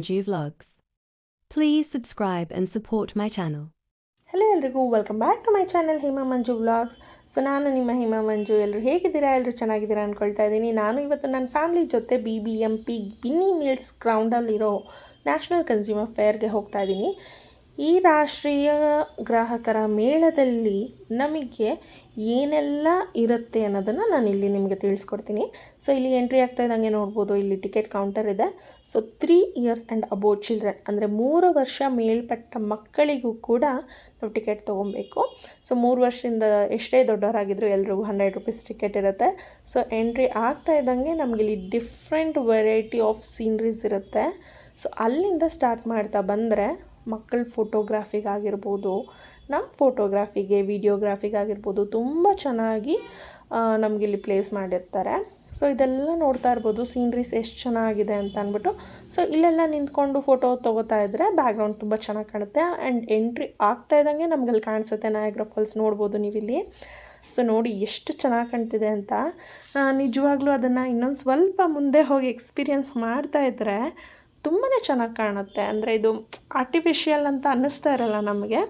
Manju Vlogs. Please subscribe and support my channel. Hello ಎಲ್ರಿಗೂ welcome back to my channel Hema Manju vlogs so ನಾನು ನಿಮ್ಮ ಹೇಮಾ ಮಂಜು ಎಲ್ಲರೂ ಹೇಗಿದ್ದೀರಾ? ಎಲ್ಲರೂ ಚೆನ್ನಾಗಿದ್ದೀರಾ ಅಂದ್ಕೊಳ್ತಾ ಇದ್ದೀನಿ. ನಾನು ಇವತ್ತು ನನ್ನ ಫ್ಯಾಮಿಲಿ ಜೊತೆ B B M P Binny mills ಗ್ರೌಂಡಲ್ಲಿರೋ national consumer ಫೇರ್ಗೆ ಹೋಗ್ತಾ ಇದ್ದೀನಿ. ಈ ರಾಷ್ಟ್ರೀಯ ಗ್ರಾಹಕರ ಮೇಳದಲ್ಲಿ ನಮಗೆ ಏನೆಲ್ಲ ಇರುತ್ತೆ ಅನ್ನೋದನ್ನು ನಾನು ಇಲ್ಲಿ ನಿಮಗೆ ತಿಳಿಸ್ಕೊಡ್ತೀನಿ. ಸೊ ಇಲ್ಲಿ ಎಂಟ್ರಿ ಆಗ್ತಾ ಇದ್ದಂಗೆ ನೋಡ್ಬೋದು, ಇಲ್ಲಿ ಟಿಕೆಟ್ ಕೌಂಟರ್ ಇದೆ. So three years and above children ಅಂದರೆ ಮೂರು ವರ್ಷ ಮೇಲ್ಪಟ್ಟ ಮಕ್ಕಳಿಗೂ ಕೂಡ ನಾವು ಟಿಕೆಟ್ ತೊಗೊಬೇಕು ಸೊ ಮೂರು ವರ್ಷದಿಂದ ಎಷ್ಟೇ ದೊಡ್ಡವರಾಗಿದ್ದರೂ ಎಲ್ರಿಗೂ ಹಂಡ್ರೆಡ್ ರುಪೀಸ್ ಟಿಕೆಟ್ ಇರುತ್ತೆ. ಸೊ ಎಂಟ್ರಿ ಆಗ್ತಾ ಇದ್ದಂಗೆ ಇಲ್ಲಿ ಡಿಫ್ರೆಂಟ್ ವೆರೈಟಿ ಆಫ್ ಸೀನ್ರೀಸ್ ಇರುತ್ತೆ. ಸೊ ಅಲ್ಲಿಂದ ಸ್ಟಾರ್ಟ್ ಮಾಡ್ತಾ ಬಂದರೆ ಮಕ್ಕಳ ಫೋಟೋಗ್ರಾಫಿಗಾಗಿರ್ಬೋದು ನಮ್ಮ ಫೋಟೋಗ್ರಾಫಿಗೆ ವಿಡಿಯೋಗ್ರಾಫಿಗಾಗಿರ್ಬೋದು ತುಂಬ ಚೆನ್ನಾಗಿ ನಮಗಿಲ್ಲಿ ಪ್ಲೇಸ್ ಮಾಡಿರ್ತಾರೆ. ಸೊ ಇದೆಲ್ಲ ನೋಡ್ತಾ ಇರ್ಬೋದು ಸೀನ್ರೀಸ್ ಎಷ್ಟು ಚೆನ್ನಾಗಿದೆ ಅಂತ ಅಂದ್ಬಿಟ್ಟು. ಸೊ ಇಲ್ಲೆಲ್ಲ ನಿಂತ್ಕೊಂಡು ಫೋಟೋ ತೊಗೋತಾ ಇದ್ದರೆ ಬ್ಯಾಕ್ಗ್ರೌಂಡ್ ತುಂಬ ಚೆನ್ನಾಗಿ ಕಾಣುತ್ತೆ. ಆ್ಯಂಡ್ ಎಂಟ್ರಿ ಆಗ್ತಾ ಇದ್ದಂಗೆ ನಮಗಲ್ಲಿ ಕಾಣಿಸುತ್ತೆ ನಾಯಗ್ರ ಫಾಲ್ಸ್ ನೋಡ್ಬೋದು ನೀವಿಲ್ಲಿ. ಸೊ ನೋಡಿ ಎಷ್ಟು ಚೆನ್ನಾಗಿ ಕಾಣ್ತಿದೆ ಅಂತ. ನಿಜವಾಗ್ಲೂ ಅದನ್ನು ಇನ್ನೊಂದು ಸ್ವಲ್ಪ ಮುಂದೆ ಹೋಗಿ ಎಕ್ಸ್ಪೀರಿಯನ್ಸ್ ಮಾಡ್ತಾ ಇದ್ದರೆ ತುಂಬಾ ಚೆನ್ನಾಗಿ ಕಾಣುತ್ತೆ. ಅಂದರೆ ಇದು ಆರ್ಟಿಫಿಷಿಯಲ್ ಅಂತ ಅನ್ನಿಸ್ತಾ ಇರಲ್ಲ ನಮಗೆ.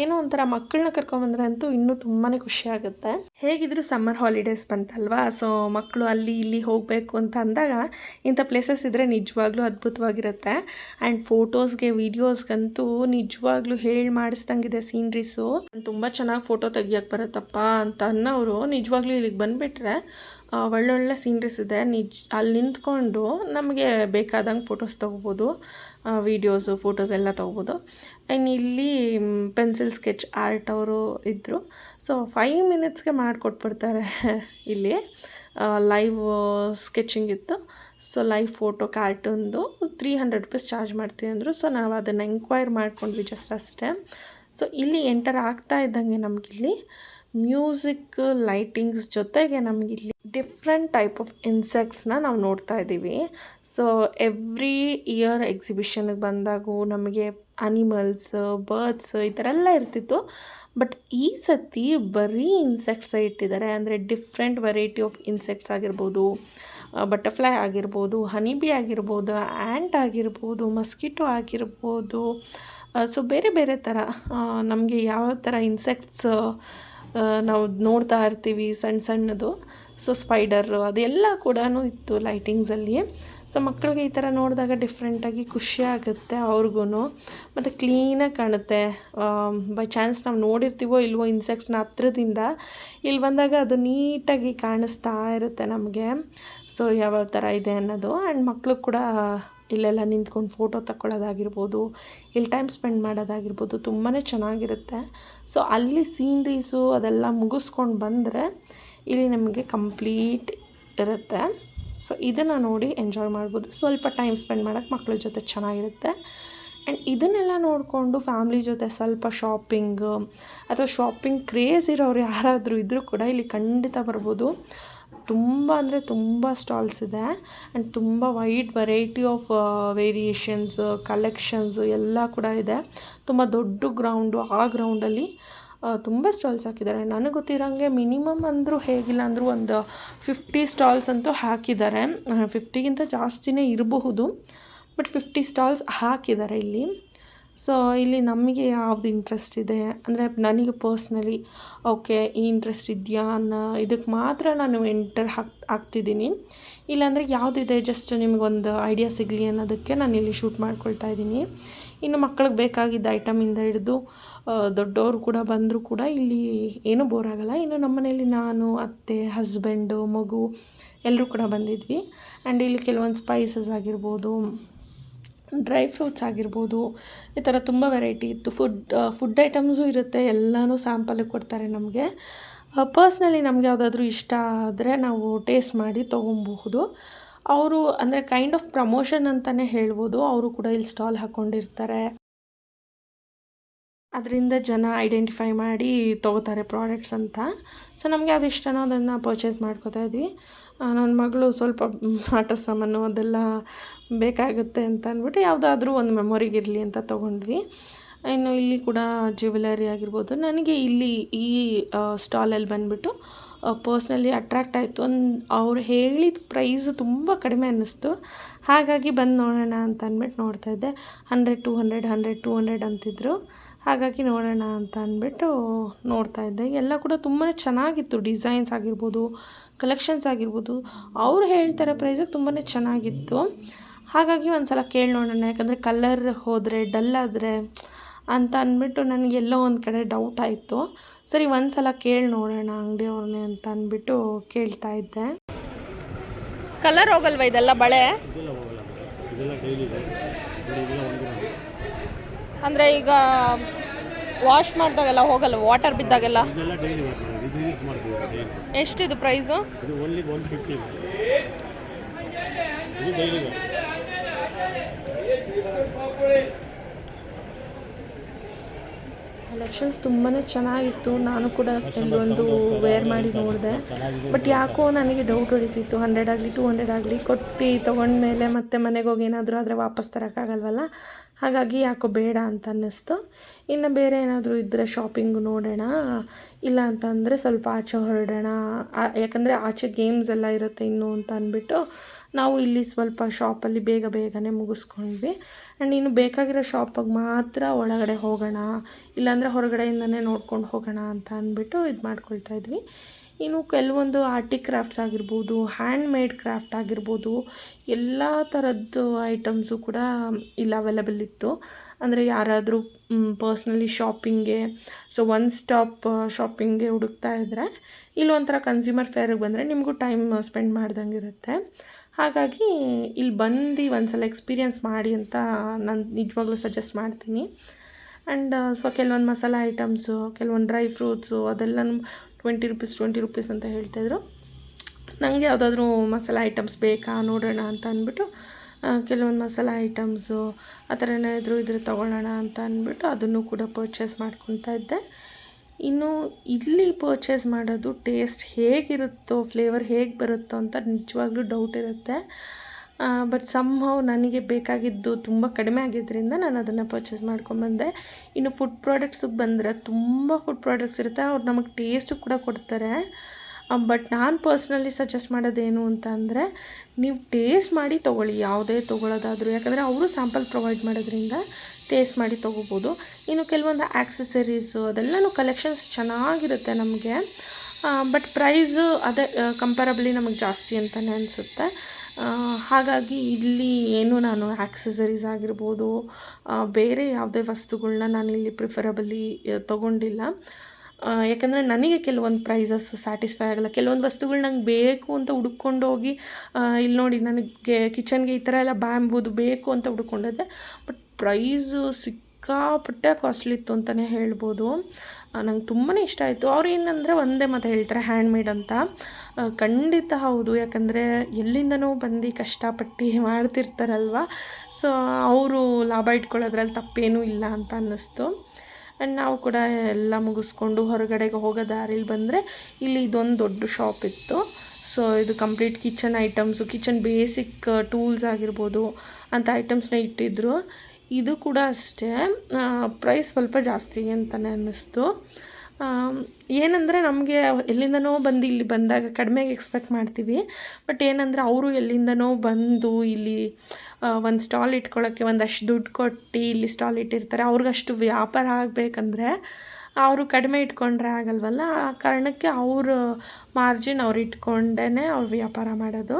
ಏನೋ ಒಂಥರ ಮಕ್ಕಳನ್ನ ಕರ್ಕೊಂಬಂದ್ರೆ ಅಂತೂ ಇನ್ನೂ ತುಂಬಾ ಖುಷಿಯಾಗುತ್ತೆ ಹೇಗಿದ್ರು ಸಮ್ಮರ್ ಹಾಲಿಡೇಸ್ ಬಂತಲ್ವಾ? ಸೊ ಮಕ್ಕಳು ಅಲ್ಲಿ ಇಲ್ಲಿ ಹೋಗಬೇಕು ಅಂತ ಅಂದಾಗ ಇಂಥ ಪ್ಲೇಸಸ್ ಇದ್ದರೆ ನಿಜವಾಗ್ಲೂ ಅದ್ಭುತವಾಗಿರುತ್ತೆ. ಆ್ಯಂಡ್ ಫೋಟೋಸ್ಗೆ ವೀಡಿಯೋಸ್ಗಂತೂ ನಿಜವಾಗ್ಲೂ ಹೇಳಿ ಮಾಡಿಸ್ದಂಗಿದೆ ಸೀನ್ರೀಸು ತುಂಬ ಚೆನ್ನಾಗಿ ಫೋಟೋ ತೆಗಿಯೋಕ್ಕೆ ಬರುತ್ತಪ್ಪ ಅಂತ ಅನ್ನೋರು ನಿಜವಾಗ್ಲೂ ಇಲ್ಲಿಗೆ ಬಂದುಬಿಟ್ರೆ ಒಳ್ಳೊಳ್ಳೆ ಸೀನ್ರೀಸ್ ಇದೆ. ನಿಜ ಅಲ್ಲಿ ನಿಂತ್ಕೊಂಡು ನಮಗೆ ಬೇಕಾದಂಗೆ ಫೋಟೋಸ್ ತೊಗೋಬೋದು. ವೀಡಿಯೋಸು ಫೋಟೋಸ್ ಎಲ್ಲ ತೊಗೋಬೋದು. ಆ್ಯಂಡ್ ಇಲ್ಲಿ ಪೆನ್ಸಿಲ್ ಸ್ಕೆಚ್ ಆರ್ಟ್ ಅವರು ಇದ್ದರು ಸೊ ಫೈವ್ ಮಿನಿಟ್ಸ್ಗೆ ಮಾಡಿಕೊಟ್ಬಿಡ್ತಾರೆ ಇಲ್ಲಿ. ಲೈವ್ ಸ್ಕೆಚಿಂಗ್ ಇತ್ತು. ಸೊ ಲೈವ್ ಫೋಟೋ ಕಾರ್ಟೂನ್ದು ತ್ರೀ ಹಂಡ್ರೆಡ್ ರುಪೀಸ್ ಚಾರ್ಜ್ ಮಾಡ್ತೀವಿ ಅಂದರು. ಸೊ ನಾವು ಅದನ್ನು ಎಂಕ್ವೈರ್ ಮಾಡ್ಕೊಂಡ್ವಿ ಜಸ್ಟ್ ಅಷ್ಟೇ. ಸೊ ಇಲ್ಲಿ ಎಂಟರ್ ಆಗ್ತಾ ಇದ್ದಂಗೆ ನಮಗಿಲ್ಲಿ. ಮ್ಯೂಸಿಕ್, ಲೈಟಿಂಗ್ಸ್ ಜೊತೆಗೆ ನಮಗಿಲ್ಲಿ ಡಿಫ್ರೆಂಟ್ ಟೈಪ್ ಆಫ್ ಇನ್ಸೆಕ್ಟ್ಸ್ನ ನಾವು ನೋಡ್ತಾ ಇದ್ದೀವಿ. ಸೊ ಎವ್ರಿ ಇಯರ್ ಎಕ್ಸಿಬಿಷನ್ಗೆ ಬಂದಾಗೂ ನಮಗೆ ಅನಿಮಲ್ಸ್ ಬರ್ಡ್ಸ್ ಈ ಥರ ಎಲ್ಲ ಇರ್ತಿತ್ತು. ಬಟ್ ಈ ಸತಿ ಬರೀ ಇನ್ಸೆಕ್ಟ್ಸೇ ಇಟ್ಟಿದ್ದಾರೆ. ಅಂದರೆ ಡಿಫ್ರೆಂಟ್ ವೆರೈಟಿ ಆಫ್ ಇನ್ಸೆಕ್ಟ್ಸ್ ಆಗಿರ್ಬೋದು ಬಟರ್ಫ್ಲೈ ಆಗಿರ್ಬೋದು ಹನಿಬಿ ಆಗಿರ್ಬೋದು ಆ್ಯಂಟ್ ಆಗಿರ್ಬೋದು ಮಸ್ಕಿಟೋ ಆಗಿರ್ಬೋದು ಸೊ ಬೇರೆ ಬೇರೆ ಥರ ನಮಗೆ ಯಾವ ಥರ ಇನ್ಸೆಕ್ಟ್ಸ್ ನಾವು ನೋಡ್ತಾ ಇರ್ತೀವಿ ಸಣ್ಣ ಸಣ್ಣದು. ಸೊ ಸ್ಪೈಡರು ಅದೆಲ್ಲ ಕೂಡ ಇತ್ತು ಲೈಟಿಂಗ್ಸಲ್ಲಿ ಸೊ ಮಕ್ಕಳಿಗೆ ಈ ಥರ ನೋಡಿದಾಗ ಡಿಫ್ರೆಂಟಾಗಿ ಖುಷಿ ಆಗುತ್ತೆ ಅವ್ರಿಗೂ ಮತ್ತು ಕ್ಲೀನಾಗಿ ಕಾಣುತ್ತೆ. ಬೈ ಚಾನ್ಸ್ ನಾವು ನೋಡಿರ್ತೀವೋ ಇಲ್ವೋ ಇನ್ಸೆಕ್ಟ್ಸ್ನ ಹತ್ರದಿಂದ, ಇಲ್ಲಿ ಬಂದಾಗ ಅದು ನೀಟಾಗಿ ಕಾಣಿಸ್ತಾ ಇರುತ್ತೆ ನಮಗೆ. ಸೊ ಯಾವ ಥರ ಇದೆ ಅನ್ನೋದು. ಆ್ಯಂಡ್ ಮಕ್ಕಳು ಕೂಡ ಇಲ್ಲೆಲ್ಲ ನಿಂತ್ಕೊಂಡು ಫೋಟೋ ತಗೊಳ್ಳೋದಾಗಿರ್ಬೋದು ಇಲ್ಲಿ ಟೈಮ್ ಸ್ಪೆಂಡ್ ಮಾಡೋದಾಗಿರ್ಬೋದು ತುಂಬಾ ಚೆನ್ನಾಗಿರುತ್ತೆ. ಸೊ ಅಲ್ಲಿ ಸೀನ್ರೀಸು ಅದೆಲ್ಲ ಮುಗಿಸ್ಕೊಂಡು ಬಂದರೆ ಇಲ್ಲಿ ನಮಗೆ ಕಂಪ್ಲೀಟ್ ಇರುತ್ತೆ. ಸೊ ಇದನ್ನು ನೋಡಿ ಎಂಜಾಯ್ ಮಾಡ್ಬೋದು. ಸ್ವಲ್ಪ ಟೈಮ್ ಸ್ಪೆಂಡ್ ಮಾಡೋಕ್ಕೆ ಮಕ್ಕಳ ಜೊತೆ ಚೆನ್ನಾಗಿರುತ್ತೆ. ಆ್ಯಂಡ್ ಇದನ್ನೆಲ್ಲ ನೋಡಿಕೊಂಡು ಫ್ಯಾಮ್ಲಿ ಜೊತೆ ಸ್ವಲ್ಪ ಶಾಪಿಂಗ್ ಅಥವಾ ಶಾಪಿಂಗ್ ಕ್ರೇಜ್ ಇರೋರು ಯಾರಾದರೂ ಇದ್ದರೂ ಕೂಡ ಇಲ್ಲಿ ಖಂಡಿತ ಬರ್ಬೋದು. ತುಂಬ ಅಂದರೆ ತುಂಬ ಸ್ಟಾಲ್ಸ್ ಇದೆ. ಆ್ಯಂಡ್ ತುಂಬ wide variety of variations collections ಎಲ್ಲ ಕೂಡ ಇದೆ. ತುಂಬ ದೊಡ್ಡ ಗ್ರೌಂಡು ಆ ಗ್ರೌಂಡಲ್ಲಿ ತುಂಬ ಸ್ಟಾಲ್ಸ್ ಹಾಕಿದ್ದಾರೆ. ನನಗೆ ಗೊತ್ತಿರೋಂಗೆ ಮಿನಿಮಮ್ ಅಂದರೂ ಹೇಗಿಲ್ಲ ಅಂದರೂ ಒಂದು ಫಿಫ್ಟಿ ಸ್ಟಾಲ್ಸ್ ಅಂತೂ ಹಾಕಿದ್ದಾರೆ. ಫಿಫ್ಟಿಗಿಂತ ಜಾಸ್ತಿನೇ ಇರಬಹುದು. ಬಟ್ ಫಿಫ್ಟಿ ಸ್ಟಾಲ್ಸ್ ಹಾಕಿದ್ದಾರೆ ಇಲ್ಲಿ. ಸೊ ಇಲ್ಲಿ ನಮಗೆ ಯಾವ್ದು ಇಂಟ್ರೆಸ್ಟ್ ಇದೆ? ಅಂದರೆ ನನಗೆ ಪರ್ಸ್ನಲಿ ಓಕೆ ಈ ಇಂಟ್ರೆಸ್ಟ್ ಇದೆಯಾ ಅನ್ನೋ ಇದಕ್ಕೆ ಮಾತ್ರ ನಾನು ಎಂಟರ್ ಹಾಕ್, ಹಾಕ್ತಿದ್ದೀನಿ. ಇಲ್ಲಾಂದರೆ ಯಾವುದಿದೆ? ಜಸ್ಟ್ ನಿಮಗೊಂದು ಐಡಿಯಾ ಸಿಗಲಿ ಅನ್ನೋದಕ್ಕೆ ನಾನು ಇಲ್ಲಿ ಶೂಟ್ ಮಾಡ್ಕೊಳ್ತಾ ಇದ್ದೀನಿ. ಇನ್ನು ಮಕ್ಕಳಿಗೆ ಬೇಕಾಗಿದ್ದ ಐಟಮಿಂದ ಹಿಡಿದು ದೊಡ್ಡವರು ಕೂಡ ಬಂದರೂ ಕೂಡ ಇಲ್ಲಿ ಏನೂ ಬೋರ್ ಆಗಲ್ಲ. ಇನ್ನು ನಮ್ಮ ಮನೇಲಿ ನಾನು, ಅತ್ತೆ ಹಸ್ಬೆಂಡು ಮಗು ಎಲ್ಲರೂ ಕೂಡ ಬಂದಿದ್ವಿ. ಆ್ಯಂಡ್ ಇಲ್ಲಿ ಕೆಲವೊಂದು ಸ್ಪೈಸಸ್ ಆಗಿರ್ಬೋದು ಡ್ರೈ ಫ್ರೂಟ್ಸ್ ಆಗಿರ್ಬೋದು, ಈ ಥರ ತುಂಬ ವೆರೈಟಿ ಇತ್ತು. ಫುಡ್ ಫುಡ್ ಐಟಮ್ಸು ಇರುತ್ತೆ, ಎಲ್ಲನೂ ಸ್ಯಾಂಪಲಿಗೆ ಕೊಡ್ತಾರೆ ನಮಗೆ. ಪರ್ಸ್ನಲಿ ನಮ್ಗೆ ಯಾವುದಾದ್ರೂ ಇಷ್ಟ ಆದರೆ ನಾವು ಟೇಸ್ಟ್ ಮಾಡಿ ತೊಗೊಬಹುದು ಅವರು ಅಂದರೆ ಕೈಂಡ್ ಆಫ್ ಪ್ರಮೋಷನ್ ಅಂತಲೇ ಹೇಳ್ಬೋದು, ಅವರು ಕೂಡ ಇಲ್ಲಿ ಸ್ಟಾಲ್ ಹಾಕ್ಕೊಂಡಿರ್ತಾರೆ ಅದರಿಂದ ಜನ ಐಡೆಂಟಿಫೈ ಮಾಡಿ ತೊಗೋತಾರೆ ಪ್ರಾಡಕ್ಟ್ಸ್ ಅಂತ. ಸೊ ನಮಗೆ ಅದು ಇಷ್ಟನೋ ಅದನ್ನು ಪರ್ಚೇಸ್ ಮಾಡ್ಕೋತಾ ಇದ್ವಿ. ನನ್ನ ಮಗಳು ಸ್ವಲ್ಪ ಆಟ ಸಾಮಾನು ಅದೆಲ್ಲ ಬೇಕಾಗುತ್ತೆ ಅಂತ ಅಂದ್ಬಿಟ್ಟು ಯಾವುದಾದ್ರೂ ಒಂದು ಮೆಮೊರಿಗಿರಲಿ ಅಂತ ತೊಗೊಂಡ್ವಿ. ಇನ್ನು ಇಲ್ಲಿ ಕೂಡ ಜ್ಯುವೆಲರಿ ಆಗಿರ್ಬೋದು. ನನಗೆ ಇಲ್ಲಿ ಈ ಸ್ಟಾಲಲ್ಲಿ ಬಂದುಬಿಟ್ಟು ಪರ್ಸ್ನಲಿ ಅಟ್ರ್ಯಾಕ್ಟ್ ಆಯಿತು ಒಂದು ಅವ್ರು ಹೇಳಿದ ಪ್ರೈಸ್ ತುಂಬ ಕಡಿಮೆ ಅನ್ನಿಸ್ತು. ಹಾಗಾಗಿ ಬಂದು ನೋಡೋಣ ಅಂತ ಅಂದ್ಬಿಟ್ಟು ನೋಡ್ತಾ ಇದ್ದೆ. Hundred two hundred hundred two hundred ಅಂತಿದ್ರು. ಹಾಗಾಗಿ ನೋಡೋಣ ಅಂತ ಅಂದ್ಬಿಟ್ಟು ನೋಡ್ತಾ ಇದ್ದೆ. ಎಲ್ಲ ಕೂಡ ತುಂಬಾ ಚೆನ್ನಾಗಿತ್ತು. ಡಿಸೈನ್ಸ್ ಆಗಿರ್ಬೋದು ಕಲೆಕ್ಷನ್ಸ್ ಆಗಿರ್ಬೋದು. ಅವ್ರು ಹೇಳ್ತಾರೆ ಪ್ರೈಸಿಗೆ ತುಂಬಾ ಚೆನ್ನಾಗಿತ್ತು. ಹಾಗಾಗಿ ಒಂದು ಸಲ ಕೇಳಿ ನೋಡೋಣ. ಯಾಕಂದರೆ ಕಲರ್ ಹೋದರೆ ಡಲ್ ಆದರೆ ಅಂತ ಅಂದ್ಬಿಟ್ಟು ನನಗೆ ಎಲ್ಲೋ ಒಂದು ಕಡೆ ಡೌಟ್ ಆಯಿತು. ಸರಿ ಒಂದು ಸಲ ಕೇಳಿ ನೋಡೋಣ ಅಂಗಡಿಯವ್ರನ್ನೇ ಅಂತ ಅಂದ್ಬಿಟ್ಟು ಕೇಳ್ತಾ ಇದ್ದೆ. ಕಲರ್ ಹೋಗಲ್ವ ಇದೆಲ್ಲ ಬಳೆ? ಇದೆಲ್ಲ ಹೋಗಲ್ಲ ಇದೆಲ್ಲ ಡೈಲಿ ಇದೆ. ಇದೆಲ್ಲ ಒಂದಿನ ಅಂದರೆ ಈಗ ವಾಶ್ ಮಾಡಿದಾಗೆಲ್ಲ ಹೋಗಲ್ಲ ವಾಟರ್ ಬಿದ್ದಾಗೆಲ್ಲ? ಇದೆಲ್ಲ ಡೈಲಿ ಮಾಡ್ತೀವಿ ಇದು ಯೂಸ್ ಮಾಡ್ತೀವಿ ಡೈಲಿ ಎಷ್ಟಿದು ಪ್ರೈಸು ಇದು ಓನ್ಲಿ ಒನ್ ಫಿಫ್ಟಿ ಇದು ಡೈಲಿ ಕಲೆಕ್ಷನ್ಸ್ ತುಂಬಾ ಚೆನ್ನಾಗಿತ್ತು. ನಾನು ಕೂಡ ಕೆಲವೊಂದು ವೇರ್ ಮಾಡಿ ನೋಡಿದೆ. ಬಟ್ ಯಾಕೋ ನನಗೆ ಡೌಟ್ ಹೊಡಿತಿತ್ತು ಹಂಡ್ರೆಡ್ ಆಗಲಿ ಟೂ ಹಂಡ್ರೆಡ್ ಆಗಲಿ ಕೊಟ್ಟು ತೊಗೊಂಡ್ಮೇಲೆ ಮತ್ತೆ ಮನೆಗೆ ಹೋಗಿ ಏನಾದರೂ ಆದರೆ ವಾಪಸ್ ತರೋಕ್ಕಾಗಲ್ವಲ್ಲ? ಹಾಗಾಗಿ ಯಾಕೋ ಬೇಡ ಅಂತ ಅನ್ನಿಸ್ತು. ಇನ್ನು ಬೇರೆ ಏನಾದರೂ ಇದ್ದರೆ ಶಾಪಿಂಗ್ ನೋಡೋಣ. ಇಲ್ಲ ಅಂತಂದರೆ ಸ್ವಲ್ಪ ಆಚೆ ಹೊರಡೋಣ. ಯಾಕಂದರೆ ಆಚೆ ಗೇಮ್ಸ್ ಎಲ್ಲ ಇರುತ್ತೆ ಇನ್ನು ಅಂತ ಅಂದ್ಬಿಟ್ಟು ನಾವು ಇಲ್ಲಿ ಸ್ವಲ್ಪ ಶಾಪಲ್ಲಿ ಬೇಗ ಬೇಗನೆ ಮುಗಿಸ್ಕೊಂಡ್ವಿ. ಆ್ಯಂಡ್ ಇನ್ನು ಬೇಕಾಗಿರೋ ಶಾಪಿಗೆ ಮಾತ್ರ ಒಳಗಡೆ ಹೋಗೋಣ, ಇಲ್ಲಾಂದರೆ ಹೊರಗಡೆಯಿಂದನೇ ನೋಡ್ಕೊಂಡು ಹೋಗೋಣ ಅಂತ ಅಂದ್ಬಿಟ್ಟು ಇದು ಮಾಡ್ಕೊಳ್ತಾ ಇದ್ವಿ. ಇನ್ನು ಕೆಲವೊಂದು ಆರ್ಟಿ ಕ್ರಾಫ್ಟ್ಸ್ ಆಗಿರ್ಬೋದು ಹ್ಯಾಂಡ್ ಮೇಡ್ ಕ್ರಾಫ್ಟ್ ಆಗಿರ್ಬೋದು, ಎಲ್ಲ ಥರದ್ದು ಐಟಮ್ಸು ಕೂಡ ಇಲ್ಲಿ ಅವೈಲಬಲ್ ಇತ್ತು. ಅಂದರೆ ಯಾರಾದರೂ ಪರ್ಸ್ನಲಿ ಶಾಪಿಂಗ್ಗೆ, ಸೊ ಒನ್ ಸ್ಟಾಪ್ ಶಾಪಿಂಗ್ಗೆ ಹುಡುಕ್ತಾ ಇದ್ದರೆ ಇಲ್ಲೊಂಥರ ಕನ್ಸ್ಯೂಮರ್ ಫೇರಿಗೆ ಬಂದರೆ ನಿಮಗೂ ಟೈಮ್ ಸ್ಪೆಂಡ್ ಮಾಡ್ದಂಗೆ ಇರುತ್ತೆ. ಹಾಗಾಗಿ ಇಲ್ಲಿ ಬಂದು ಒಂದು ಸಲ ಎಕ್ಸ್ಪೀರಿಯನ್ಸ್ ಮಾಡಿ ಅಂತ ನಾನು ನಿಜವಾಗ್ಲೂ ಸಜೆಸ್ಟ್ ಮಾಡ್ತೀನಿ. ಆ್ಯಂಡ್ ಸೊ ಕೆಲವೊಂದು ಮಸಾಲ ಐಟಮ್ಸು ಕೆಲವೊಂದು ಡ್ರೈ ಫ್ರೂಟ್ಸು ಅದೆಲ್ಲ ಟ್ವೆಂಟಿ ರುಪೀಸ್ ಟ್ವೆಂಟಿ ರುಪೀಸ್ ಅಂತ ಹೇಳ್ತಾಯಿದ್ರು ನನಗೆ ಯಾವುದಾದ್ರೂ ಮಸಾಲ ಐಟಮ್ಸ್ ಬೇಕಾ ನೋಡೋಣ ಅಂತ ಅಂದ್ಬಿಟ್ಟು ಕೆಲವೊಂದು ಮಸಾಲ ಐಟಮ್ಸು ಆ ಥರ ಏನಾದರೂ ಇದ್ರೆ ತೊಗೊಳ್ಳೋಣ ಅಂತ ಅಂದ್ಬಿಟ್ಟು ಅದನ್ನು ಕೂಡ ಪರ್ಚೇಸ್ ಮಾಡ್ಕೊತಾ ಇದ್ದೆ. ಇನ್ನು ಇಲ್ಲಿ ಪರ್ಚೇಸ್ ಮಾಡೋದು ಟೇಸ್ಟ್ ಹೇಗಿರುತ್ತೋ ಫ್ಲೇವರ್ ಹೇಗೆ ಬರುತ್ತೋ ಅಂತ ನಿಜವಾಗ್ಲೂ ಡೌಟ್ ಇರುತ್ತೆ. ಬಟ್ ಸಮ್ಹೌ ನನಗೆ ಬೇಕಾಗಿದ್ದು ತುಂಬ ಕಡಿಮೆ ಆಗಿದ್ದರಿಂದ ನಾನು ಅದನ್ನು ಪರ್ಚೇಸ್ ಮಾಡ್ಕೊಂಬಂದೆ ಇನ್ನು ಫುಡ್ ಪ್ರಾಡಕ್ಟ್ಸಿಗೆ ಬಂದರೆ ತುಂಬ ಫುಡ್ ಪ್ರಾಡಕ್ಟ್ಸ್ ಇರುತ್ತೆ, ಅವ್ರು ನಮಗೆ ಟೇಸ್ಟು ಕೂಡ ಕೊಡ್ತಾರೆ. ಬಟ್ ನಾನು ಪರ್ಸ್ನಲಿ ಸಜೆಸ್ಟ್ ಮಾಡೋದೇನು ಅಂತ ಅಂದರೆ ನೀವು ಟೇಸ್ಟ್ ಮಾಡಿ ತೊಗೊಳ್ಳಿ, ಯಾವುದೇ ತೊಗೊಳ್ಳೋದಾದರೂ ಯಾಕಂದರೆ ಅವರು ಸ್ಯಾಂಪಲ್ ಪ್ರೊವೈಡ್ ಮಾಡೋದ್ರಿಂದ ಟೇಸ್ಟ್ ಮಾಡಿ ತೊಗೋಬೋದು. ಇನ್ನು ಕೆಲವೊಂದು ಆ್ಯಕ್ಸೆಸರೀಸು ಅದೆಲ್ಲನೂ ಕಲೆಕ್ಷನ್ಸ್ ಚೆನ್ನಾಗಿರುತ್ತೆ ನಮಗೆ. ಬಟ್ ಪ್ರೈಸು ಅದೇ ಕಂಪೇರಬ್ಲಿ ನಮಗೆ ಜಾಸ್ತಿ ಅಂತಲೇ ಅನಿಸುತ್ತೆ. ಹಾಗಾಗಿ ಇಲ್ಲಿ ಏನು ನಾನು ಆ್ಯಕ್ಸೆಸರೀಸ್ ಆಗಿರ್ಬೋದು ಬೇರೆ ಯಾವುದೇ ವಸ್ತುಗಳನ್ನ ನಾನಿಲ್ಲಿ ಪ್ರಿಫರಬಲಿ ತೊಗೊಂಡಿಲ್ಲ. ಯಾಕಂದರೆ ನನಗೆ ಕೆಲವೊಂದು ಪ್ರೈಸಸ್ ಸ್ಯಾಟಿಸ್ಫೈ ಆಗಲ್ಲ. ಕೆಲವೊಂದು ವಸ್ತುಗಳು ನಂಗೆ ಬೇಕು ಅಂತ ಹುಡ್ಕೊಂಡು ಹೋಗಿ ಇಲ್ಲಿ ನೋಡಿ ನನಗೆ ಕಿಚನ್ಗೆ ಈ ಥರ ಎಲ್ಲ ಬ್ಯಾಂಬೂದು ಬೇಕು ಅಂತ ಹುಡ್ಕೊಂಡಿದ್ದೆ ಬಟ್ ಪ್ರೈಸು ಸಿಕ್ಕಾಪಟ್ಟೆ ಕಾಸ್ಟ್ಲಿ ಇತ್ತು ಅಂತಲೇ ಹೇಳ್ಬೋದು ನಂಗೆ ತುಂಬಾ ಇಷ್ಟ ಆಯಿತು. ಅವ್ರು ಏನಂದರೆ ಒಂದೇ ಮಾತು ಹೇಳ್ತಾರೆ ಹ್ಯಾಂಡ್ ಮೇಡ್ ಅಂತ ಖಂಡಿತ ಹೌದು. ಯಾಕಂದರೆ ಎಲ್ಲಿಂದನೂ ಬಂದು ಕಷ್ಟಪಟ್ಟು ಮಾಡ್ತಿರ್ತಾರಲ್ವ? ಸೊ ಅವರು ಲಾಭ ಇಟ್ಕೊಳ್ಳೋದ್ರಲ್ಲಿ ತಪ್ಪೇನೂ ಇಲ್ಲ ಅಂತ ಅನ್ನಿಸ್ತು. ಆ್ಯಂಡ್ ನಾವು ಕೂಡ ಎಲ್ಲ ಮುಗಿಸ್ಕೊಂಡು ಹೊರಗಡೆಗೆ ಹೋಗೋ ದಾರಿಲಿ ಬಂದರೆ ಇಲ್ಲಿ ಇದೊಂದು ದೊಡ್ಡ ಶಾಪ್ ಇತ್ತು. ಸೊ ಇದು complete kitchen items kitchen basic tools ಆಗಿರ್ಬೋದು ಅಂತ ಐಟಮ್ಸ್ನ ಇಟ್ಟಿದ್ದರು ಇದು ಕೂಡ ಅಷ್ಟೇ. ಪ್ರೈಸ್ ಸ್ವಲ್ಪ ಜಾಸ್ತಿ ಅಂತಲೇ ಅನ್ನಿಸ್ತು. ಏನಂದರೆ ನಮಗೆ ಎಲ್ಲಿಂದನೋ ಬಂದು ಇಲ್ಲಿ ಬಂದಾಗ ಕಡಿಮೆಗೆ ಎಕ್ಸ್ಪೆಕ್ಟ್ ಮಾಡ್ತೀವಿ. ಬಟ್ ಏನಂದರೆ ಅವರು ಎಲ್ಲಿಂದನೋ ಬಂದು ಇಲ್ಲಿ ಒಂದು ಸ್ಟಾಲ್ ಇಟ್ಕೊಳ್ಳೋಕ್ಕೆ ಒಂದಷ್ಟು ದುಡ್ಡು ಕೊಟ್ಟು ಇಲ್ಲಿ ಸ್ಟಾಲ್ ಇಟ್ಟಿರ್ತಾರೆ. ಅವ್ರಿಗಷ್ಟು ವ್ಯಾಪಾರ ಆಗಬೇಕಂದ್ರೆ ಅವರು ಕಡಿಮೆ ಇಟ್ಕೊಂಡ್ರೆ ಆಗಲ್ವಲ್ಲ? ಆ ಕಾರಣಕ್ಕೆ ಅವರು ಮಾರ್ಜಿನ್ ಅವ್ರು ಇಟ್ಕೊಂಡೇ ಅವ್ರು ವ್ಯಾಪಾರ ಮಾಡೋದು.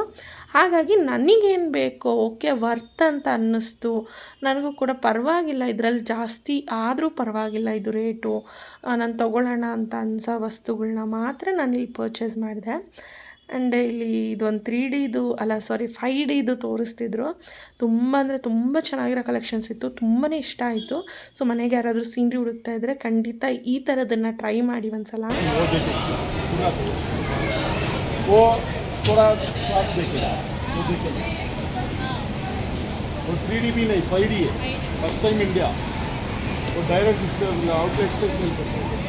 ಹಾಗಾಗಿ ನನಗೇನು ಬೇಕೋ, ಓಕೆ ವರ್ತ್ ಅಂತ ಅನ್ನಿಸ್ತು. ನನಗೂ ಕೂಡ ಪರವಾಗಿಲ್ಲ. ಇದರಲ್ಲಿ ಜಾಸ್ತಿ ಆದರೂ ಪರವಾಗಿಲ್ಲ ಇದು ರೇಟು ನಾನು ತೊಗೊಳ್ಳೋಣ ಅಂತ ಅನ್ಸೋ ವಸ್ತುಗಳನ್ನ ಮಾತ್ರ ನಾನು ಇಲ್ಲಿ ಪರ್ಚೇಸ್ ಮಾಡಿದೆ. ಆ್ಯಂಡ್ ಇಲ್ಲಿ ಇದೊಂದು ತ್ರೀ ಡಿದು ಅಲ್ಲ ಸಾರಿ ಫೈ ಡಿದು ತೋರಿಸ್ತಿದ್ರು ತುಂಬ ಅಂದರೆ ತುಂಬ ಚೆನ್ನಾಗಿರೋ ಕಲೆಕ್ಷನ್ಸ್ ಇತ್ತು ತುಂಬಾ ಇಷ್ಟ ಆಯಿತು ಸೊ ಮನೆಗೆ ಯಾರಾದರೂ ಸೀನ್ರಿ ಹುಡುಕ್ತಾ ಇದ್ದರೆ ಖಂಡಿತ ಈ ಥರದನ್ನು ಟ್ರೈ ಮಾಡಿ ಒಂದು ಸಲ वो देते पूरा वो थोड़ा स्वाद देखेगा वो देखेगा वो थ्री डी भी नहीं फाइव डी है फर्स्ट टाइम इंडिया वो डायरेक्ट आउटलेट से सेल करते हैं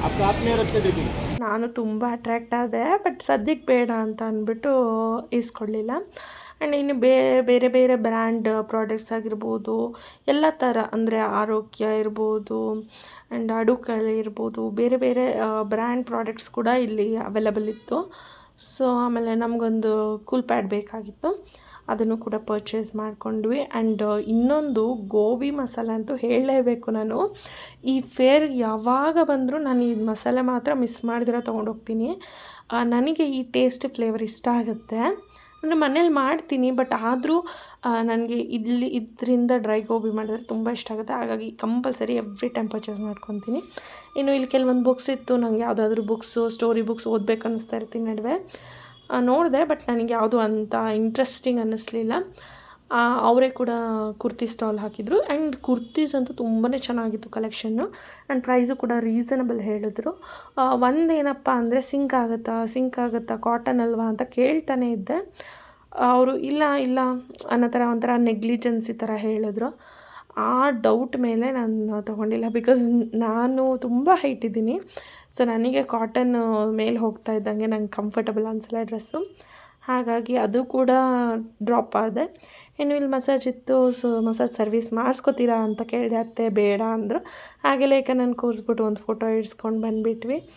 आपका हाथ में रख के देखेंगे ನಾನು ತುಂಬ ಅಟ್ರ್ಯಾಕ್ಟ್ ಆದೆ ಬಟ್ ಸದ್ಯಕ್ಕೆ ಬೇಡ ಅಂತ ಅಂದ್ಬಿಟ್ಟು ಇಸ್ಕೊಳ್ಳಿಲ್ಲ ಆ್ಯಂಡ್ ಇನ್ನು ಬೇರೆ ಬೇರೆ ಬ್ರ್ಯಾಂಡ್ ಪ್ರಾಡಕ್ಟ್ಸ್ ಆಗಿರ್ಬೋದು, ಎಲ್ಲ ಥರ ಅಂದರೆ ಆರೋಗ್ಯ ಇರ್ಬೋದು ಆ್ಯಂಡ್ ಅಡುಕಳೆ ಇರ್ಬೋದು, ಬೇರೆ ಬೇರೆ ಬ್ರ್ಯಾಂಡ್ ಪ್ರಾಡಕ್ಟ್ಸ್ ಕೂಡ ಇಲ್ಲಿ ಅವೈಲಬಲ್ ಇತ್ತು. ಸೊ ಆಮೇಲೆ ನಮಗೊಂದು ಕೂಲ್ ಪ್ಯಾಡ್ ಬೇಕಾಗಿತ್ತು. ಅದನ್ನು ಕೂಡ ಪರ್ಚೇಸ್ ಮಾಡಿಕೊಂಡ್ವಿ. ಆ್ಯಂಡ್ ಇನ್ನೊಂದು ಗೋಬಿ ಮಸಾಲೆ ಅಂತೂ ಹೇಳಲೇಬೇಕು ನಾನು. ಈ ಫೇರ್ ಯಾವಾಗ ಬಂದರೂ ನಾನು ಈ ಮಸಾಲೆ ಮಾತ್ರ ಮಿಸ್ ಮಾಡಿದಿರ ತೊಗೊಂಡೋಗ್ತೀನಿ. ನನಗೆ ಈ ಟೇಸ್ಟ್ ಫ್ಲೇವರ್ ಇಷ್ಟ ಆಗುತ್ತೆ. ಅಂದರೆ ಮನೇಲಿ ಮಾಡ್ತೀನಿ ಬಟ್ ಆದರೂ ನನಗೆ ಇಲ್ಲಿ ಇದರಿಂದ ಡ್ರೈ ಗೋಬಿ ಮಾಡಿದ್ರೆ ತುಂಬ ಇಷ್ಟ ಆಗುತ್ತೆ. ಹಾಗಾಗಿ ಕಂಪಲ್ಸರಿ ಎವ್ರಿ ಟೈಮ್ ಪರ್ಚೇಸ್ ಮಾಡ್ಕೊತೀನಿ. ಇನ್ನು ಇಲ್ಲಿ ಕೆಲವೊಂದು ಬುಕ್ಸ್ ಇತ್ತು. ನನಗೆ ಯಾವುದಾದ್ರೂ ಬುಕ್ಸು ಸ್ಟೋರಿ ಬುಕ್ಸ್ ಓದಬೇಕು ಅನ್ನಿಸ್ತಾ ಇರ್ತೀನಿ ನಡುವೆ. ನೋಡಿದೆ ಬಟ್ ನನಗೆ ಯಾವುದು ಅಂತ ಇಂಟ್ರೆಸ್ಟಿಂಗ್ ಅನ್ನಿಸ್ಲಿಲ್ಲ. ಅವರೇ ಕೂಡ ಕುರ್ತಿ ಸ್ಟಾಲ್ ಹಾಕಿದರು. ಆ್ಯಂಡ್ ಕುರ್ತೀಸ್ ಅಂತೂ ತುಂಬಾ ಚೆನ್ನಾಗಿತ್ತು ಕಲೆಕ್ಷನ್ನು ಆ್ಯಂಡ್ ಪ್ರೈಸು ಕೂಡ ರೀಸನಬಲ್ ಹೇಳಿದ್ರು. ಒಂದೇನಪ್ಪ ಅಂದರೆ ಸಿಂಕ್ ಆಗುತ್ತಾ ಸಿಂಕ್ ಆಗುತ್ತಾ ಕಾಟನ್ ಅಲ್ವಾ ಅಂತ ಕೇಳ್ತಾನೆ ಇದ್ದೆ. ಅವರು ಇಲ್ಲ ಇಲ್ಲ ಅನ್ನೋ ಥರ ಒಂಥರ ನೆಗ್ಲಿಜೆನ್ಸಿ ಥರ ಹೇಳಿದ್ರು. ಆ ಡೌಟ್ ಮೇಲೆ ನಾನು ತೊಗೊಂಡಿಲ್ಲ. ಬಿಕಾಸ್ ನಾನು ತುಂಬ ಹೈಟ್ ಇದ್ದೀನಿ. ಸೊ ನನಗೆ ಕಾಟನ್ ಮೇಲೆ ಹೋಗ್ತಾ ಇದ್ದಂಗೆ ನಂಗೆ ಕಂಫರ್ಟಬಲ್ ಅನಿಸಲ್ಲ ಡ್ರೆಸ್ಸು ಹಾಗಾಗಿ ಅದು ಕೂಡ ಡ್ರಾಪ್ ಆದೆ. ಇನ್ನು ಇಲ್ಲಿ ಮಸಾಜ್ ಇತ್ತು. ಸೊ ಮಸಾಜ್ ಸರ್ವಿಸ್ ಮಾಡಿಸ್ಕೊತೀರಾ ಅಂತ ಕೇಳಿದೆ. ಅತ್ತೆ, ಬೇಡ ಅಂದರು. ಹಾಗೆ ನಾನು ಕೂರಿಸ್ಬಿಟ್ಟು ಒಂದು ಫೋಟೋ ಇಡ್ಸ್ಕೊಂಡು ಬಂದುಬಿಟ್ವಿ.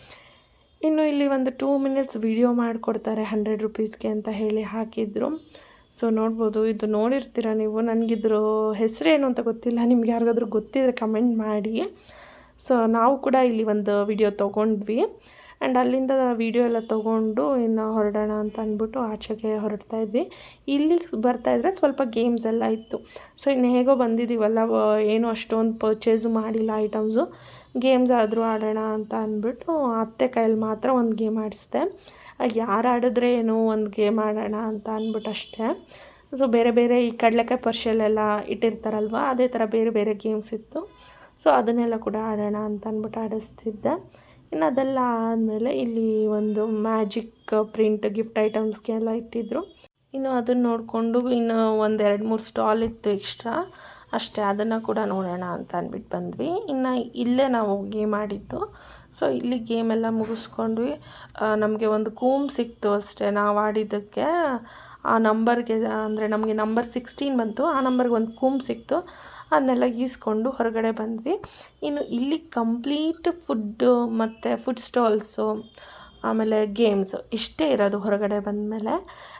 ಇನ್ನು ಇಲ್ಲಿ ಒಂದು ಟೂ ಮಿನಿಟ್ಸ್ ವಿಡಿಯೋ ಮಾಡಿಕೊಡ್ತಾರೆ ಹಂಡ್ರೆಡ್ ರುಪೀಸ್ಗೆ ಅಂತ ಹೇಳಿ ಹಾಕಿದ್ರು. ಸೊ ನೋಡ್ಬೋದು, ಇದು ನೋಡಿರ್ತೀರ ನೀವು? ನನಗಿದ್ರ ಹೆಸರೇನು ಅಂತ ಗೊತ್ತಿಲ್ಲ. ನಿಮ್ಗೆ ಯಾರಿಗಾದ್ರೂ ಗೊತ್ತಿದ್ರೆ ಕಮೆಂಟ್ ಮಾಡಿ. ಸೊ ನಾವು ಕೂಡ ಇಲ್ಲಿ ಒಂದು ವಿಡಿಯೋ ತೊಗೊಂಡ್ವಿ. ಆ್ಯಂಡ್ ಅಲ್ಲಿಂದ ವೀಡಿಯೋ ಎಲ್ಲ ತೊಗೊಂಡು ಇನ್ನು ಹೊರಡೋಣ ಅಂತ ಅಂದ್ಬಿಟ್ಟು ಆಚೆಗೆ ಹೊರಡ್ತಾ ಇದ್ವಿ. ಇಲ್ಲಿ ಬರ್ತಾ ಇದ್ರೆ ಸ್ವಲ್ಪ ಗೇಮ್ಸ್ ಎಲ್ಲ ಇತ್ತು. ಸೊ ಇನ್ನು ಹೇಗೋ ಬಂದಿದ್ದೀವಲ್ಲ ಏನು ಅಷ್ಟೊಂದು ಪರ್ಚೇಸು ಮಾಡಿಲ್ಲ ಐಟಮ್ಸು ಗೇಮ್ಸ್ ಆದರೂ ಆಡೋಣ ಅಂತ ಅಂದ್ಬಿಟ್ಟು ಅತ್ತೆ ಕೈಯಲ್ಲಿ ಮಾತ್ರ ಒಂದು ಗೇಮ್ ಆಡಿಸ್ದೆ. ಯಾರು ಆಡಿದ್ರೆ ಏನೋ ಒಂದು ಗೇಮ್ ಆಡೋಣ ಅಂತ ಅಂದ್ಬಿಟ್ಟು ಅಷ್ಟೇ. ಸೊ ಬೇರೆ ಬೇರೆ ಈ ಕಡಲೆಕಾಯಿ ಪರ್ಷಲೆಲ್ಲ ಇಟ್ಟಿರ್ತಾರಲ್ವ, ಅದೇ ಥರ ಬೇರೆ ಬೇರೆ ಗೇಮ್ಸ್ ಇತ್ತು. ಸೊ ಅದನ್ನೆಲ್ಲ ಕೂಡ ಆಡೋಣ ಅಂತ ಅಂದ್ಬಿಟ್ಟು ಆಡಿಸ್ತಿದ್ದೆ. ಇನ್ನು ಅದೆಲ್ಲ ಆದಮೇಲೆ ಇಲ್ಲಿ ಒಂದು ಮ್ಯಾಜಿಕ್ ಪ್ರಿಂಟ್ ಗಿಫ್ಟ್ ಐಟಮ್ಸ್ಗೆಲ್ಲ ಇಟ್ಟಿದ್ರು. ಇನ್ನು ಅದನ್ನು ನೋಡಿಕೊಂಡು ಇನ್ನು ಒಂದು ಎರಡು ಮೂರು ಸ್ಟಾಲ್ ಇತ್ತು ಎಕ್ಸ್ಟ್ರಾ ಅಷ್ಟೇ, ಅದನ್ನು ಕೂಡ ನೋಡೋಣ ಅಂತ ಅಂದ್ಬಿಟ್ಟು ಬಂದ್ವಿ. ಇನ್ನು ಇಲ್ಲೇ ನಾವು ಗೇಮ್ ಆಡಿದ್ದು. ಸೊ ಇಲ್ಲಿ ಗೇಮ್ ಎಲ್ಲ ಮುಗಿಸ್ಕೊಂಡ್ವಿ. ನಮಗೆ ಒಂದು ಕೂಮ್ ಸಿಕ್ತು ಅಷ್ಟೇ, ನಾವು ಆಡಿದ್ದಕ್ಕೆ. ಆ ನಂಬರ್ಗೆ, ಅಂದರೆ ನಮಗೆ ನಂಬರ್ ಸಿಕ್ಸ್ಟೀನ್ ಬಂತು, ಆ ನಂಬರ್ಗೆ ಒಂದು ಕೂಮ್ ಸಿಕ್ತು. ಅದನ್ನೆಲ್ಲ ಈಸ್ಕೊಂಡು ಹೊರಗಡೆ ಬಂದ್ವಿ. ಇನ್ನು ಇಲ್ಲಿ ಕಂಪ್ಲೀಟ್ ಫುಡ್ಡು ಮತ್ತು ಫುಡ್ ಸ್ಟಾಲ್ಸು, ಆಮೇಲೆ ಗೇಮ್ಸು ಇಷ್ಟೇ ಇರೋದು ಹೊರಗಡೆ ಬಂದಮೇಲೆ.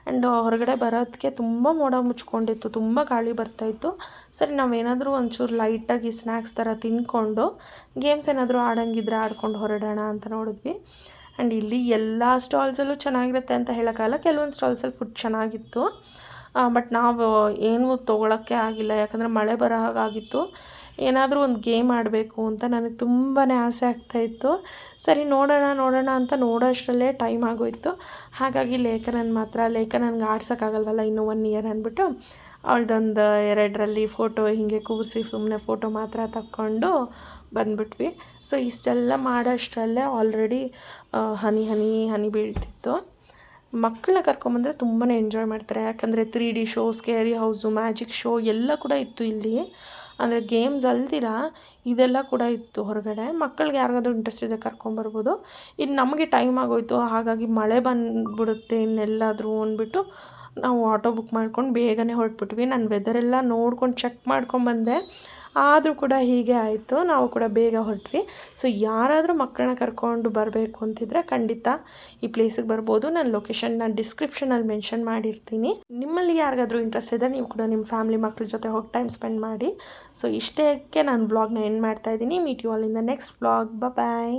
ಆ್ಯಂಡ್ ಹೊರಗಡೆ ಬರೋದಕ್ಕೆ ತುಂಬ ಮೋಡ ಮುಚ್ಕೊಂಡಿತ್ತು, ತುಂಬ ಗಾಳಿ ಬರ್ತಾಯಿತ್ತು ಸರಿ ನಾವೇನಾದರೂ ಒಂಚೂರು ಲೈಟಾಗಿ ಸ್ನ್ಯಾಕ್ಸ್ ಥರ ತಿನ್ಕೊಂಡು ಗೇಮ್ಸ್ ಏನಾದರೂ ಆಡೋಂಗಿದ್ರೆ ಆಡ್ಕೊಂಡು ಹೊರಡೋಣ ಅಂತ ನೋಡಿದ್ವಿ. ಆ್ಯಂಡ್ ಇಲ್ಲಿ ಎಲ್ಲ ಸ್ಟಾಲ್ಸಲ್ಲೂ ಚೆನ್ನಾಗಿರುತ್ತೆ ಅಂತ ಹೇಳೋಕ್ಕಾಗಲ್ಲ, ಕೆಲವೊಂದು ಸ್ಟಾಲ್ಸಲ್ಲಿ ಫುಡ್ ಚೆನ್ನಾಗಿತ್ತು. ಬಟ್ ನಾವು ಏನೂ ತೊಗೊಳಕ್ಕೆ ಆಗಿಲ್ಲ, ಯಾಕಂದರೆ ಮಳೆ ಬರೋ ಹಾಗಾಗಿತ್ತು. ಏನಾದರೂ ಒಂದು ಗೇಮ್ ಆಡಬೇಕು ಅಂತ ನನಗೆ ತುಂಬಾ ಆಸೆ ಆಗ್ತಾಯಿತ್ತು ಸರಿ, ನೋಡೋಣ ನೋಡೋಣ ಅಂತ ನೋಡೋಷ್ಟರಲ್ಲೇ ಟೈಮ್ ಆಗೋಯ್ತು. ಹಾಗಾಗಿ ಲೇಖನನ್ ಮಾತ್ರ, ಲೇಖನನ್ಗೆ ಆಡ್ಸೋಕ್ಕಾಗಲ್ವಲ್ಲ ಇನ್ನೂ ಒನ್ ಇಯರ್ ಅಂದ್ಬಿಟ್ಟು, ಅವಳದೊಂದು ಎರಡರಲ್ಲಿ ಫೋಟೋ ಹೀಗೆ ಕೂಸಿ ಸುಮ್ಮನೆ ಫೋಟೋ ಮಾತ್ರ ತಕ್ಕೊಂಡು ಬಂದ್ಬಿಟ್ವಿ. ಸೊ ಇಷ್ಟೆಲ್ಲ ಮಾಡೋಷ್ಟರಲ್ಲೇ ಆಲ್ರೆಡಿ ಹನಿ ಹನಿ ಹನಿ ಬೀಳ್ತಿತ್ತು. ಮಕ್ಕಳನ್ನ ಕರ್ಕೊಂಬಂದರೆ ತುಂಬಾ ಎಂಜಾಯ್ ಮಾಡ್ತಾರೆ. ಯಾಕಂದರೆ three D show scary house magic show ಎಲ್ಲ ಕೂಡ ಇತ್ತು ಇಲ್ಲಿ. ಅಂದರೆ ಗೇಮ್ಸ್ ಅಲ್ದಿರ ಇದೆಲ್ಲ ಕೂಡ ಇತ್ತು ಹೊರಗಡೆ. ಮಕ್ಕಳಿಗೆ ಯಾರಿಗಾದ್ರೂ ಇಂಟ್ರೆಸ್ಟ್ ಇದೆ ಕರ್ಕೊಂಬರ್ಬೋದು. ಇದು ನಮಗೆ ಟೈಮ್ ಆಗೋಯ್ತು. ಹಾಗಾಗಿ ಮಳೆ ಬಂದ್ಬಿಡುತ್ತೆ ಇನ್ನೆಲ್ಲಾದರೂ ಅಂದ್ಬಿಟ್ಟು ನಾವು ಆಟೋ ಬುಕ್ ಮಾಡ್ಕೊಂಡು ಬೇಗನೆ ಹೊರಟ್ಬಿಟ್ವಿ. ನಾನು ವೆದರೆಲ್ಲ ನೋಡ್ಕೊಂಡು ಚೆಕ್ ಮಾಡ್ಕೊಂಬಂದೆ ಆದರೂ ಕೂಡ ಹೀಗೆ ಆಯಿತು. ನಾವು ಕೂಡ ಬೇಗ ಹೊರಟ್ವಿ. ಸೊ ಯಾರಾದರೂ ಮಕ್ಕಳನ್ನ ಕರ್ಕೊಂಡು ಬರಬೇಕು ಅಂತಿದ್ರೆ ಖಂಡಿತ ಈ ಪ್ಲೇಸಿಗೆ ಬರ್ಬೋದು. ನಾನು ಲೊಕೇಶನ್ನ ಡಿಸ್ಕ್ರಿಪ್ಷನಲ್ಲಿ ಮೆನ್ಷನ್ ಮಾಡಿರ್ತೀನಿ. ನಿಮ್ಮಲ್ಲಿ ಯಾರಿಗಾದರೂ ಇಂಟ್ರೆಸ್ಟ್ ಇದೆ ನೀವು ಕೂಡ ನಿಮ್ಮ ಫ್ಯಾಮಿಲಿ ಮಕ್ಕಳ ಜೊತೆ ಹೋಗಿ ಟೈಮ್ ಸ್ಪೆಂಡ್ ಮಾಡಿ. ಸೊ ಇಷ್ಟಕ್ಕೆ ನಾನು ಬ್ಲಾಗ್ನ ಎಂಡ್ ಮಾಡ್ತಾ ಇದ್ದೀನಿ. Meet you all in the next vlog bye